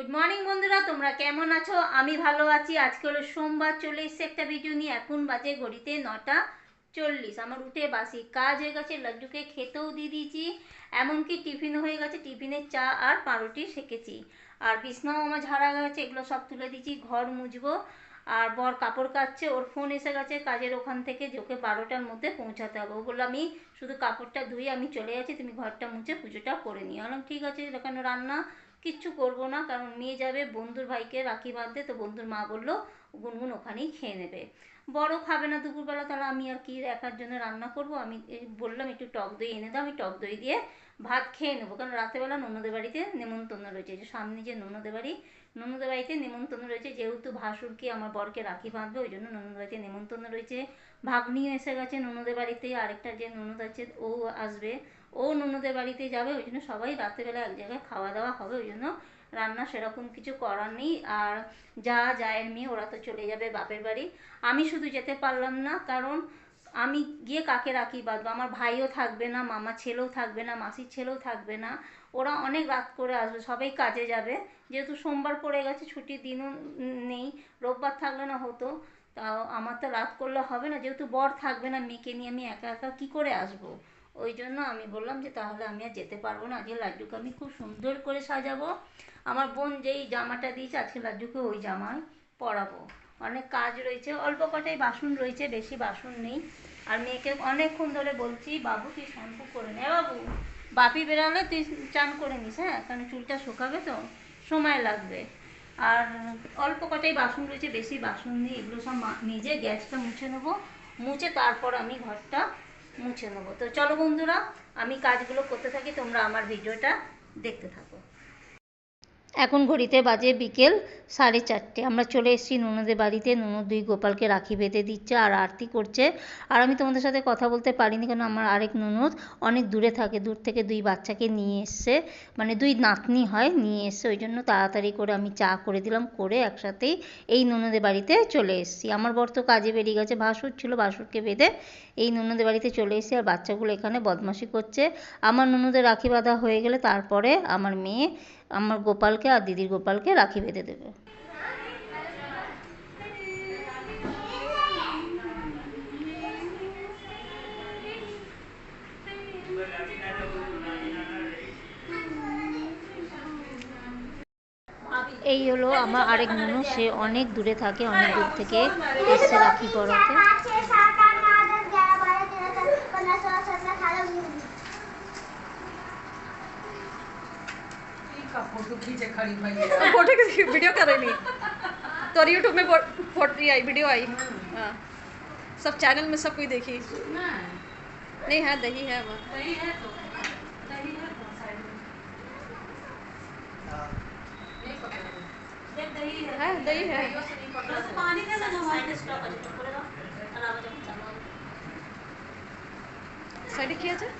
Good morning বন্ধুরা, তোমরা কেমন আছো? আমি ভালো আছি। আজকে হলো সোমবার চলে এসছে একটা ভিডিও নিয়ে এখন বাজে ঘড়িতে নটা চল্লিশ। আমার উঠে বাসি, কাজ হয়ে গেছে, লাড্ডুকে খেতেও দিয়ে দিয়েছি, এমনকি টিফিন হয়ে গেছে, টিফিনে চা আর পাউরুটি সেকেছি। আর বিছনাও আমার ঝাড়া গেছে, এগুলো সব তুলে দিয়েছি, ঘর মুছবো। আর বর কাপড় কাচ্ছে, ওর ফোন এসে গেছে, কাজের ওখান থেকে যে ওকে বারোটার মধ্যে পৌঁছাতে হবে। ওগুলো আমি শুধু কাপড়টা ধুয়ে আমি চলে যাচ্ছি, তুমি ঘরটা মুছে পুজোটা করে নিও। বললাম, ঠিক আছে এখানে রান্না কিচ্ছু করব না, কারণ মেয়ে যাবে, বন্ধুর ভাইকে রাখি বাঁধতে, তো বন্ধুর মা বলল, গুনগুন ওখানেই খেয়ে নেবে। বড় খাবে না দুপুরবেলা, তাহলে আমি আর কি একার জন্য রান্না করব? আমি বললাম, একটু টক দই এনে দাও, আমি টক দই দিয়ে ভাত খেয়ে নেব, কারণ রাতেবেলা ননদের বাড়িতে নেমন্তন্ন রয়েছে যে সামনে যে ননদের বাড়ি ননদের বাড়িতে নেমন্তন্ন রয়েছে। যেহেতু ভাসুরকে আমার বরকে রাখি বাঁধবে, ওই জন্য ননদের বাড়িতে নেমন্তন্ন রয়েছে। ভাগ্নিও এসে গেছে ননদের বাড়িতে, আরেকটা যে ননদ আছে, ও আসবে। ও ননদের বাড়িতে যাবে, ওই জন্য সবাই রাত্রেবেলা এক জায়গায় খাওয়া দাওয়া হবে, ওই জন্য রান্না সেরকম কিছু করার নেই। আর যা জায়ের মেয়ে, ওরা তো চলে যাবে বাপের বাড়ি। আমি শুধু যেতে পারলাম না, কারণ আমি গিয়ে কাকে রাখি বাঁধবো? আমার ভাইও থাকবে না, মামা ছেলেও থাকবে না, মাসির ছেলেও থাকবে না। ওরা অনেক রাত করে আসবে, সবাই কাজে যাবে। যেহেতু সোমবার পড়ে গেছে, ছুটির দিনও নেই, রোববার থাকলে না হতো। তাও আমার তো রাত করলে হবে না, যেহেতু বর থাকবে না, মেয়েকে নিয়ে আমি একা একা কী করে আসব? ওই জন্য আমি বললাম যে তাহলে আমি আর যেতে পারব না, আজকে লাড্ডুকে আমি খুব সুন্দর করে সাজাবো। আমার বোন যেই জামাটা দিয়েছে, আজকে লাড্ডুকে ওই জামায় পরাবো। অনেক কাজ রয়েছে, অল্প কটাই বাসন রয়েছে, বেশি বাসন নেই। আর মেয়েকে অনেকক্ষণ ধরে বলছি, বাবু, তুই শ্যাম্পু করে নে। বাবু, বাপি বেরালে তুই চান করে নিস হ্যাঁ? কারণ চুলটা শুকাবে তো? সময় লাগবে। আর অল্প কটাই বাসন রয়েছে, বেশি বাসন নিয়ে এগুলো সব নিজে গ্যাসটা মুছে নেব। মুছে তারপর আমি ঘরটা মুছে নেব। তো চলো বন্ধুরা, আমি কাজগুলো করতে থাকি, তোমরা আমার ভিডিওটা দেখতে থাকো। এখন ঘড়িতে বাজে বিকেল সাড়ে চারটে। আমরা চলে এসেছি ননদের বাড়িতে। ননদ দুই গোপালকে রাখি বেঁধে দিচ্ছে আর আরতি করছে। আর আমি তোমাদের সাথে কথা বলতে পারিনি কেন, আমার আরেক ননদ অনেক দূরে থাকে, দূর থেকে দুই বাচ্চাকে নিয়ে এসছে। মানে দুই নাতনি হয়, নিয়ে এসছে। ওই জন্য তাড়াতাড়ি করে আমি চা করে দিলাম, করে একসাথেই এই ননদের বাড়িতে চলে এসেছি। আমার বর তো কাজে বেরিয়ে গেছে, ভাসুর ছিল, ভাসুরকে বেঁধে এই ননদের বাড়িতে চলে এসেছি আর বাচ্চাগুলো এখানে বদমাশি করছে। আমার ননদের রাখি বাঁধা হয়ে গেলে তারপরে আমার মেয়ে আমার গোপালকে আর দিদির গোপালকে রাখি বেঁধে দেবে। এই হলো আমার আরেক ননু, সে অনেক দূরে থাকে, অনেক দূর থেকে এসছে রাখি পরাতে। फ़ोटो खींचे खड़ी वीडियो कर रही तो यूट्यूब में फ़ोटो आई वीडियो आई। हाँ।, हाँ। सब चैनल में सब कोई देखी। नहीं है दही है वो। दही है तो, दही है तो हाँ। हाँ, पानी का ना हमारे किया जाए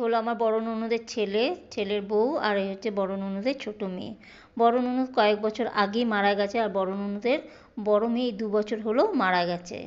হলো আমার বড় ননদের ছেলে, ছেলের বউ, আর এই হচ্ছে বড় ননদের ছোট মেয়ে। বড় ননদ কয়েক বছর আগেই মারা গেছে, আর বড় ননদের বড় মেয়ে দু বছর হলো মারা গেছে।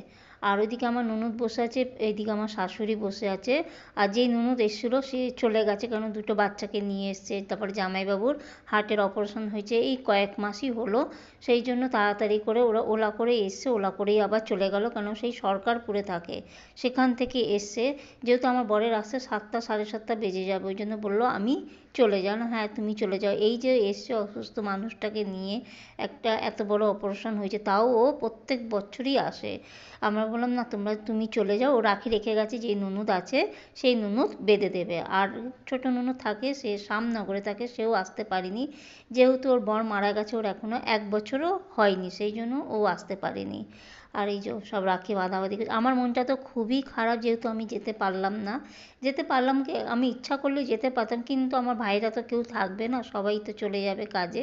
আর ওইদিকে আমার ননদ বসে আছে, এইদিকে আমার শাশুড়ি বসে আছে। আর যেই ননদ এসেছিল, সে চলে গেছে কারণ দুটো বাচ্চাকে নিয়ে এসছে, তারপরে জামাইবাবুর হার্টের অপারেশন হয়েছে, এই কয়েক মাসই হলো। সেই জন্য তাড়াতাড়ি করে ওরা ওলা করে এসছে, ওলা করেই আবার চলে গেল কারণ সেই সরকারপুরে থাকে। সেখান থেকে এসছে, যেহেতু আমার বরের আসতে সাতটা, সাড়ে সাতটা বেজে যাবে, ওই জন্য বলল, আমি চলে যাও। না হ্যাঁ তুমি চলে যাও। এই যে এসছে অসুস্থ মানুষটাকে নিয়ে একটা এত বড় অপারেশন হয়েছে, তাও ও প্রত্যেক বছরই আসে। আমরা বললাম, না, তোমরা তুমি চলে যাও ও রাখি রেখে গেছে, যে ননদ আছে, সেই ননদ বেঁধে দেবে। আর ছোট ননদ থাকে, সে সামনগরে থাকে, সেও আসতে পারেনি। যেহেতু ওর বর মারা গেছে, ওর এখনও এক বছরও হয়নি, সেই জন্য ও আসতে পারেনি। আর এই যে সব রাখি করছে। আমার মনটা তো খুবই খারাপ যেহেতু আমি যেতে পারলাম না। যেতে পারলাম কি, আমি ইচ্ছা করলে যেতে পারতাম, কিন্তু আমার ভাইরা তো কেউ থাকবে না, সবাই তো চলে যাবে কাজে।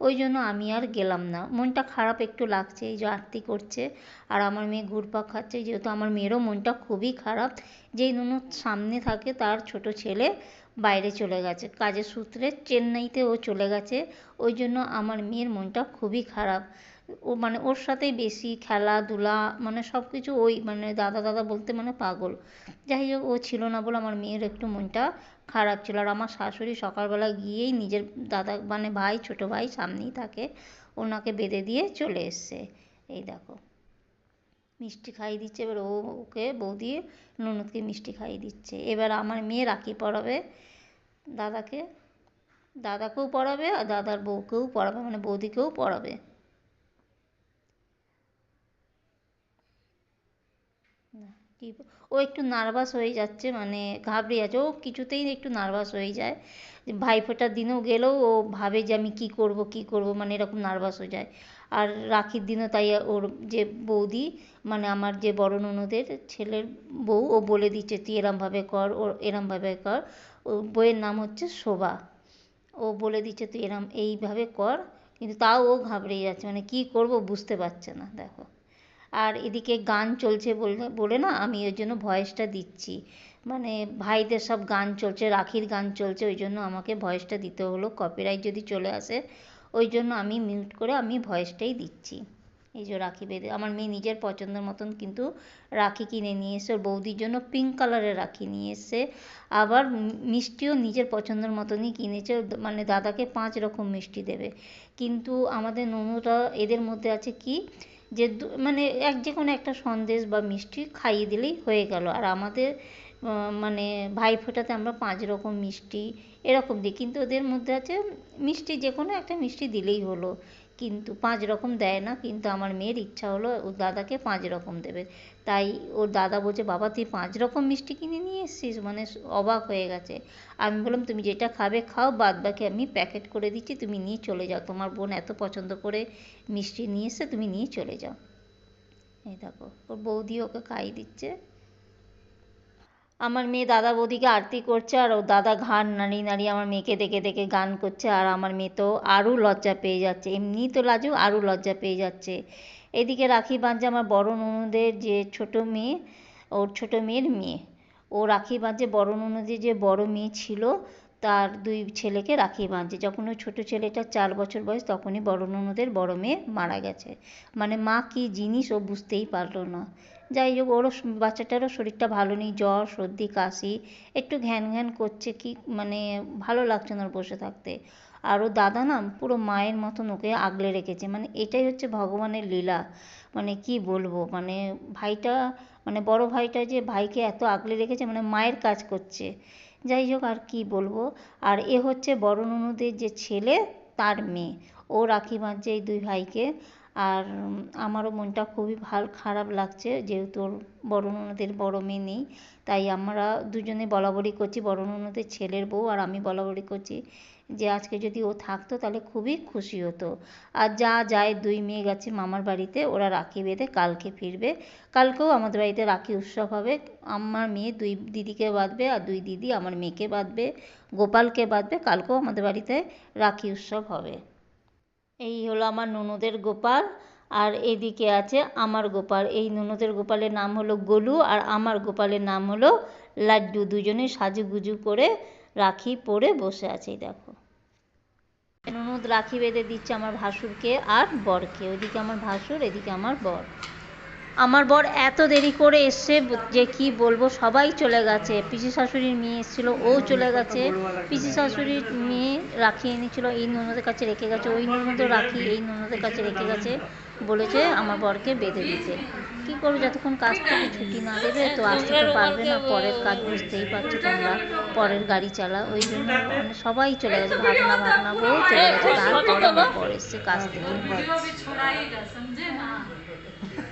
ওই জন্য আমি আর গেলাম না। মনটা খারাপ একটু লাগছে, এই যে আরতি করছে, আর আমার মেয়ে ঘুরপাক খাচ্ছে, যেহেতু আমার মেয়েরও মনটা খুবই খারাপ। যেই ননদ সামনে থাকে, তার ছোট ছেলে বাইরে চলে গেছে। কাজের সূত্রে চেন্নাইতে ও চলে গেছে। ওই জন্য আমার মেয়ের মনটা খুবই খারাপ। ও মানে ওর সাথেই বেশি খেলাধুলা মানে সব কিছু ওই মানে দাদা দাদা বলতে মানে পাগল। যাই হোক, ও ছিল না বলে আমার মেয়ের একটু মনটা খারাপ ছিল। আর আমার শাশুড়ি সকালবেলা গিয়েই নিজের দাদা মানে ভাই, ছোট ভাই সামনেই থাকে ওনাকে বেঁধে দিয়ে চলে এসছে। এই দেখো, মিষ্টি খাইয়ে দিচ্ছে। এবার ও, ওকে বৌদি ননদকে মিষ্টি খাইয়ে দিচ্ছে। এবার আমার মেয়ে রাখি পরাবে দাদাকে। দাদাকেও পড়াবে আর দাদার বউকেও পড়াবে মানে বৌদিকেও পড়াবে কি ও একটু নার্ভাস হয়ে যাচ্ছে মানে ঘাবড়ে যাচ্ছে ও কিছুতেই একটু নার্ভাস হয়ে যায়। ভাইফোঁটার দিনেও গেলেও ও ভাবে যে আমি কি করব কি করব মানে এরকম নার্ভাস হয়ে যায়। আর রাখির দিনও তাই ওর যে বৌদি মানে আমার যে বড় ননদের ছেলের বউ, ও বলে দিচ্ছে, তুই এরমভাবে কর, ও এরমভাবে কর। ও বইয়ের নাম হচ্ছে শোভা। ও বলে দিচ্ছে, তুই এরম এইভাবে কর। কিন্তু তাও ও ঘাবড়ে যাচ্ছে মানে কি করব বুঝতে পারছে না, দেখো। আর এদিকে গান চলছে বলে বলে না, আমি ওই জন্য ভয়েসটা দিচ্ছি। মানে ভাইদের সব গান চলছে, রাখির গান চলছে, ওই জন্য আমাকে ভয়েসটা দিতে হলো কপিরাইট যদি চলে আসে, ওই জন্য আমি মিউট করে আমি ভয়েসটাই দিচ্ছি। এই যে রাখি বেঁধে, আমার মেয়ে নিজের পছন্দের মতন কিন্তু রাখি কিনে নিয়ে এসে, ওর বৌদির জন্য পিঙ্ক কালারের রাখি নিয়ে এসে, আবার মিষ্টিও নিজের পছন্দের মতনই কিনেছে মানে দাদাকে পাঁচ রকম মিষ্টি দেবে। কিন্তু আমাদের ননুরা এদের মধ্যে আছে কি যে মানে এক যে কোনো একটা সন্দেশ বা মিষ্টি খাইয়ে দিলেই হয়ে গেল। আর আমাদের মানে মানে ভাইফোঁটাতে আমরা পাঁচ রকম মিষ্টি এরকম দিই। কিন্তু ওদের মধ্যে আছে মিষ্টি যে কোনো একটা মিষ্টি দিলেই হলো। কিন্তু পাঁচ রকম দেয় না, কিন্তু আমার মেয়ের ইচ্ছা হলো ওর দাদাকে পাঁচ রকম দেবে। তাই ওর দাদা বলছে, বাবা, তুই পাঁচ রকম মিষ্টি কিনে নিয়ে এসেছিস? মানে অবাক হয়ে গেছে। আমি বললাম, তুমি যেটা খাবে খাও বাদ বাকি আমি প্যাকেট করে দিচ্ছি, তুমি নিয়ে চলে যাও। তোমার বোন এত পছন্দ করে মিষ্টি নিয়ে এসে তুমি নিয়ে চলে যাও। এই দেখো, ওর বৌদি ওকে খাইয়ে দিচ্ছে। আমার মেয়ে দাদা বৌদিকে আরতি করছে আর ও দাদা ঘাড় নাড়িয়ে নাড়িয়ে আমার মেয়েকে দেখে দেখে গান করছে আর আমার মেয়ে তো আরও লজ্জা পেয়ে যাচ্ছে। এমনি তো লাজু, আরও লজ্জা পেয়ে যাচ্ছে। এদিকে রাখি বাঁধছে আমার বড় ননদের যে ছোট মেয়ে, ওর ছোট মেয়ের মেয়ে। ও রাখি বাঁধছে বড় ননদের যে বড় মেয়ে ছিল, তার দুই ছেলেকে রাখি বাঁধছে। যখন ওই ছোটো ছেলেটা চার বছর বয়স, তখনই বড় ননদের বড় মেয়ে মারা গেছে। মানে মা কী জিনিস ও বুঝতেই পারল না। যাই হোক, ওরও বাচ্চাটারও শরীরটা ভালো নেই, জ্বর, সর্দি, কাশি, একটু ঘ্যান ঘ্যান করছে কি মানে ভালো লাগছে না ওর বসে থাকতে। আর ও দাদা না পুরো মায়ের মতন ওকে আগলে রেখেছে মানে এটাই হচ্ছে ভগবানের লীলা। মানে কি বলব মানে ভাইটা মানে বড় ভাইটা যে ভাইকে এত আগলে রেখেছে মানে মায়ের কাজ করছে। যাই হোক, আর কি বলব, আর এ হচ্ছে বড় ননদের যে ছেলে, তার মেয়ে। ও রাখি বাঁধছে এই দুই ভাইকে আর আমারও মনটা খুবই ভালো, খারাপ লাগছে যেহেতু ওর বড় ননদের বড় মেয়ে নেই। তাই আমরা দুজনে বলা বলি করছি, বড় ননদের ছেলের বউ আর আমি বলা বলি করছি যে আজকে যদি ও থাকতো তাহলে খুবই খুশি হতো। আর যা যায়, দুই মেয়ে গেছে মামার বাড়িতে, ওরা রাখি বেঁধে কালকে ফিরবে। কালকেও আমাদের বাড়িতে রাখি উৎসব হবে। আমার মেয়ে দুই দিদিকে বাঁধবে আর দুই দিদি আমার মেয়েকে বাঁধবে, গোপালকে বাঁধবে, কালকেও আমাদের বাড়িতে রাখি উৎসব হবে। এই হলো আমার ননদের গোপাল, আর এদিকে আছে আমার গোপাল। এই ননদের গোপালের নাম হলো গোলু, আর আমার গোপালের নাম হলো লাড্ডু। দুজনে সাজুগুজু করে রাখি পরে বসে আছে দেখো। ননদ রাখি বেঁধে দিচ্ছে আমার ভাসুরকে আর বরকে। ওইদিকে আমার ভাসুর, এদিকে আমার বর। আমার বর এত দেরি করে এসছে যে কি বলব সবাই চলে গেছে। পিসি শাশুড়ির মেয়ে এসেছিল ও চলে গেছে। পিসি শাশুড়ির মেয়ে রাখি এনেছিল এই ননদের কাছে রেখে গেছে। ওই ননদও রাখি এই ননদের কাছে রেখে গেছে বলেছে আমার বরকে বেঁধে দিতে। কি করব যতক্ষণ কাজ থেকে ছুটি না দেবে তো আসতে তো পারবে না। পরের কাজ বুঝতেই পারছ তোমরা পরের গাড়ি চালা ওই জন্য মানে সবাই চলে গেছে ভাবনা ভাবনা বউ চলে গেছে। তারপর আমার বর এসছে কাজ থেকে।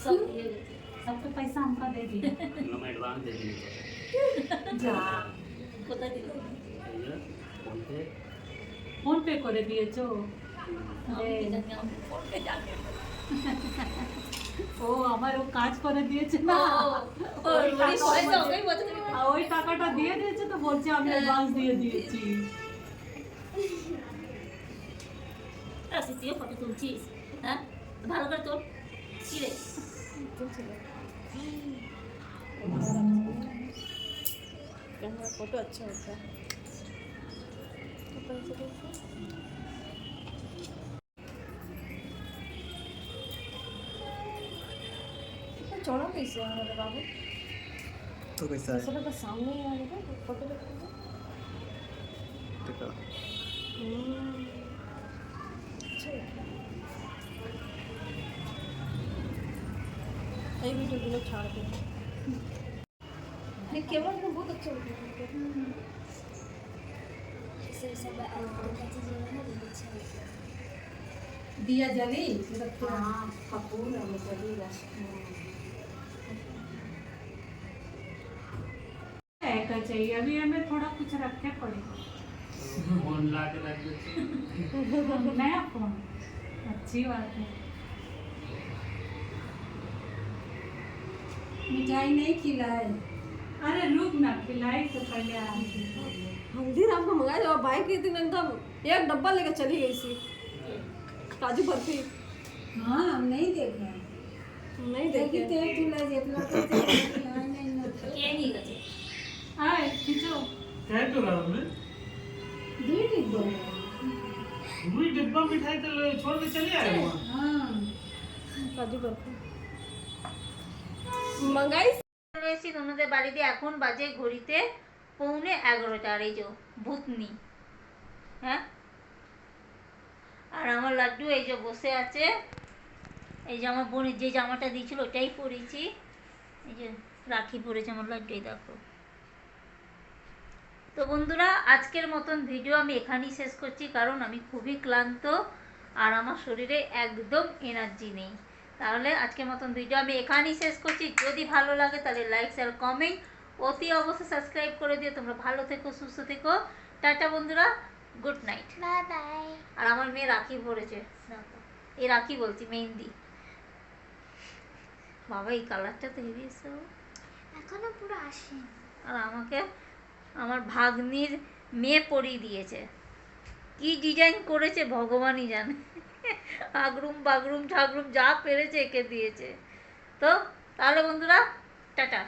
सबको पैसा हमका दे दिए हम एडवांस दे देंगे जा भैया फोन पे फोन पे করে দিয়েছো ও আমার ও কাজ করে দিয়েছে না ওই টাকা বলছে- আর ওই টাকাটা দিয়ে দিয়েছে তো বলছে আমি অ্যাডভান্স দিয়ে দিয়েছি তুইও ফটো তুলছিস হ্যাঁ ভালো করে তোল কি রে फोटो अच्छा होता है चौड़ा कैसे है हमारे बाबू तो कैसा है ऐसा लगा सामने ही आएगा फोटो देखो এই ভিডিওগুলো ছাড়বে কেমন বহুত अच्छा होता है सब सब काची जो है वो अच्छा है दिया जली हाँ कपूर है जलेगा ऐसा चाहिए अभी हमें थोड़ा कुछ रखे पड़ेगा फोन ला के रख देते नया फोन अच्छी बात है मिठाई नहीं खिलाए। अरे रुक ना खिलाए तो पहले हल्दी राम को मंगाए जब भाई के दिन एकदम एक डब्बा लेकर चली गई सी काजू बर्फ़ी। हाँ हम नहीं देखे नहीं देखे। तेल तुला जितना तो नहीं करते आए खींचो। क्या तो रहा हमने दो डिब्बा। दो डिब्बा मिठाई तो छोड़ के चले आए हाँ। काजू बर्फ़ी। মাঙ্গাই। তোমাদের বাড়িতে এখন বাজে ঘড়িতে পৌনে এগারোটা, আর এই যে ভূতনি হ্যাঁ? আর আমার লাড্ডু এই যে বসে আছে, এই যে আমার বোনের যে জামাটা দিয়েছিল ওটাই পরেছি, এই যে রাখি পরেছে আমার লাড্ডু দেখো। তো বন্ধুরা, আজকের মতন ভিডিও আমি এখানেই শেষ করছি, কারণ আমি খুবই ক্লান্ত আর আমার শরীরে একদম এনার্জি নেই। তাহলে আজকের মতন ভিডিও আমি এখানেই শেষ করছি। যদি ভালো লাগে তাহলে লাইক শেয়ার কমেন্ট অতি অবশ্যই সাবস্ক্রাইব করে দিও। তোমরা ভালো থেকো সুস্থ থেকো। টাটা বন্ধুরা গুড নাইট আর আমার মেয়ে রাখি পড়েছে এই রাখি বলছি মেহেন্দি। বাবা এই কালারটা তো হেভি এখনও পুরো আসে আর আমাকে আমার ভাগ্নির মেয়ে পরিয়ে দিয়েছে। কি ডিজাইন করেছে ভগবানই জানে। আগরুম বাগরুম ঠাগরুম যা পেরেছে এঁকে দিয়েছে। তো তাহলে বন্ধুরা টাটা।